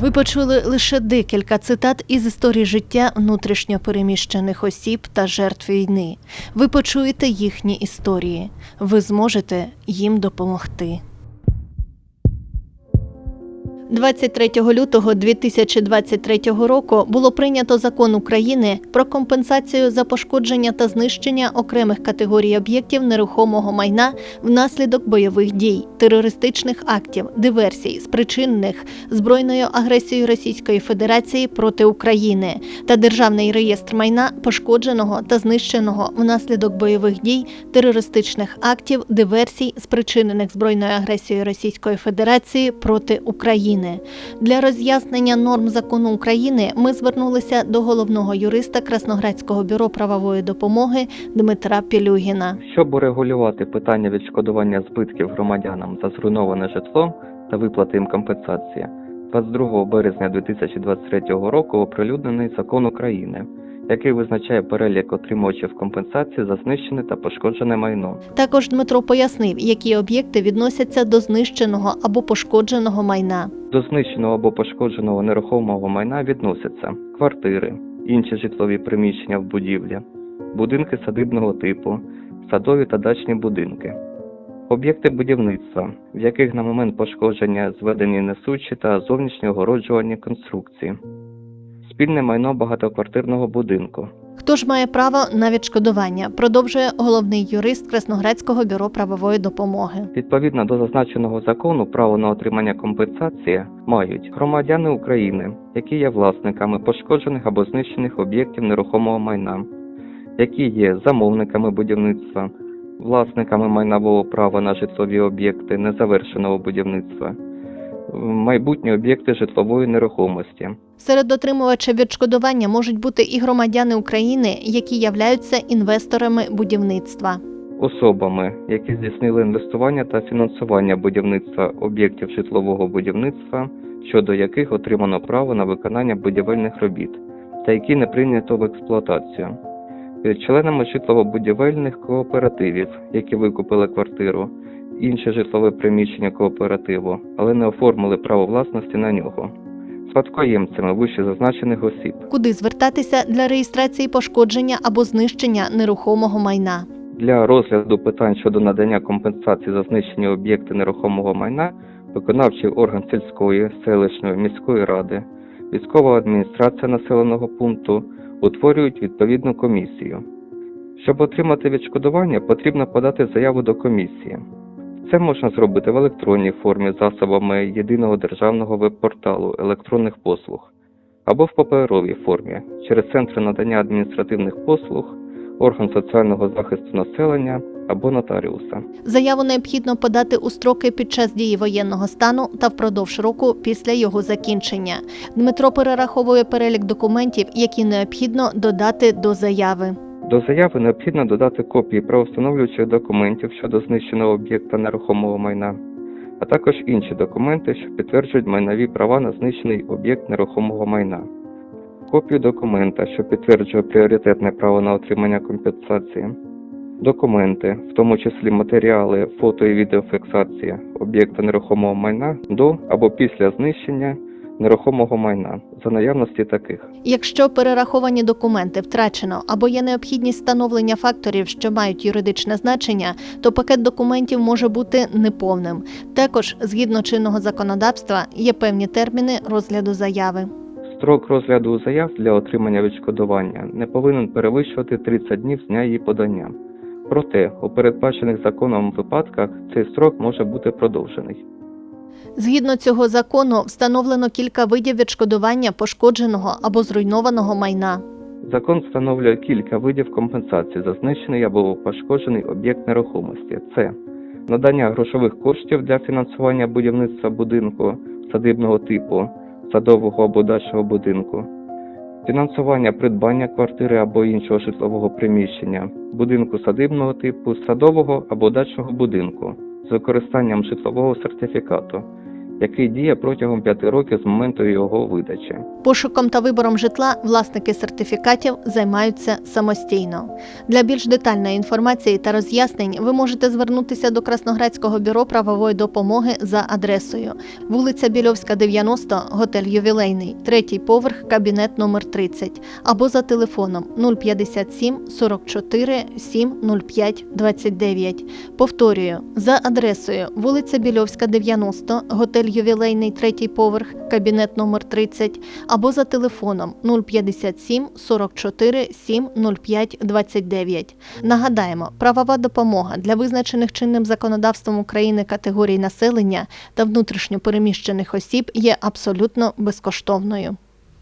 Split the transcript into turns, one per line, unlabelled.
Ви почули лише декілька цитат із історії життя внутрішньо переміщених осіб та жертв війни. Ви почуєте їхні історії. Ви зможете їм допомогти. 23 лютого 2023 року було прийнято закон України про компенсацію за пошкодження та знищення окремих категорій об'єктів нерухомого майна внаслідок бойових дій, терористичних актів, диверсій, спричинених збройною агресією Російської Федерації проти України та державний реєстр майна пошкодженого та знищеного внаслідок бойових дій, терористичних актів, диверсій, спричинених збройною агресією Російської Федерації проти України. Для роз'яснення норм закону України ми звернулися до головного юриста Красноградського бюро правової допомоги Дмитра Пілюгіна.
Щоб урегулювати питання відшкодування збитків громадянам за зруйноване житло та виплати їм компенсації, 22 березня 2023 року оприлюднений закон України, який визначає перелік отримувачів компенсації за знищене та пошкоджене майно.
Також Дмитро пояснив, які об'єкти відносяться до знищеного або пошкодженого майна.
До знищеного або пошкодженого нерухомого майна відносяться квартири, інші житлові приміщення в будівлі, будинки садибного типу, садові та дачні будинки, об'єкти будівництва, в яких на момент пошкодження зведені несучі та зовнішні огороджувальні конструкції, спільне майно багатоквартирного будинку,
Хто ж має право на відшкодування? Продовжує головний юрист Красноградського бюро правової допомоги.
Відповідно до зазначеного закону, право на отримання компенсації мають громадяни України, які є власниками пошкоджених або знищених об'єктів нерухомого майна, які є замовниками будівництва, власниками майнового права на житлові об'єкти незавершеного будівництва, майбутні об'єкти житлової нерухомості,
Серед отримувачів відшкодування можуть бути і громадяни України, які являються інвесторами будівництва.
особами, які здійснили інвестування та фінансування будівництва об'єктів житлового будівництва, щодо яких отримано право на виконання будівельних робіт, та які не прийнято в експлуатацію, членами житлово-будівельних кооперативів, які викупили квартиру, інше житлове приміщення кооперативу, але не оформили право власності на нього, спадкоємцями вище зазначених осіб.
Куди звертатися для реєстрації пошкодження або знищення нерухомого майна?
Для розгляду питань щодо надання компенсації за знищені об'єкти нерухомого майна виконавчий орган сільської, селищної, міської ради, військова адміністрація населеного пункту утворюють відповідну комісію. Щоб отримати відшкодування, потрібно подати заяву до комісії. Це можна зробити в електронній формі засобами єдиного державного веб-порталу електронних послуг або в паперовій формі через центри надання адміністративних послуг, орган соціального захисту населення або нотаріуса.
Заяву необхідно подати у строки під час дії воєнного стану та впродовж року після його закінчення. Дмитро перераховує перелік документів, які необхідно додати до заяви.
До заяви необхідно додати копії правовстановлюючих документів щодо знищеного об'єкта нерухомого майна, а також інші документи, що підтверджують майнові права на знищений об'єкт нерухомого майна, копію документа, що підтверджує пріоритетне право на отримання компенсації, документи, в тому числі матеріали, фото і відеофіксації об'єкта нерухомого майна до або після знищення нерухомого майна за наявності таких.
Якщо перераховані документи втрачено або є необхідність встановлення факторів, що мають юридичне значення, то пакет документів може бути неповним. Також, згідно чинного законодавства, є певні терміни розгляду заяви.
Строк розгляду заяв для отримання відшкодування не повинен перевищувати 30 днів з дня її подання. Проте, у передбачених законом випадках цей строк може бути продовжений.
Згідно цього закону, встановлено кілька видів відшкодування пошкодженого або зруйнованого майна.
Закон встановлює кілька видів компенсації за знищений або пошкоджений об'єкт нерухомості. Це надання грошових коштів для фінансування будівництва будинку садибного типу, садового або дачного будинку, фінансування придбання квартири або іншого житлового приміщення, будинку садибного типу, садового або дачного будинку з використанням житлового сертифікату, який діє протягом 5 років з моменту його видачі.
Пошуком та вибором житла власники сертифікатів займаються самостійно. Для більш детальної інформації та роз'яснень ви можете звернутися до Красноградського бюро правової допомоги за адресою вулиця Більовська, 90, готель Ювілейний, третій поверх, кабінет номер 30 або за телефоном 057 44 705 29. Повторюю, за адресою вулиця Більовська, 90, готель Ювілейний, третій поверх, кабінет номер 30 або за телефоном 057 44 7 05 29. Нагадаємо, правова допомога для визначених чинним законодавством України категорій населення та внутрішньопереміщених осіб є абсолютно безкоштовною.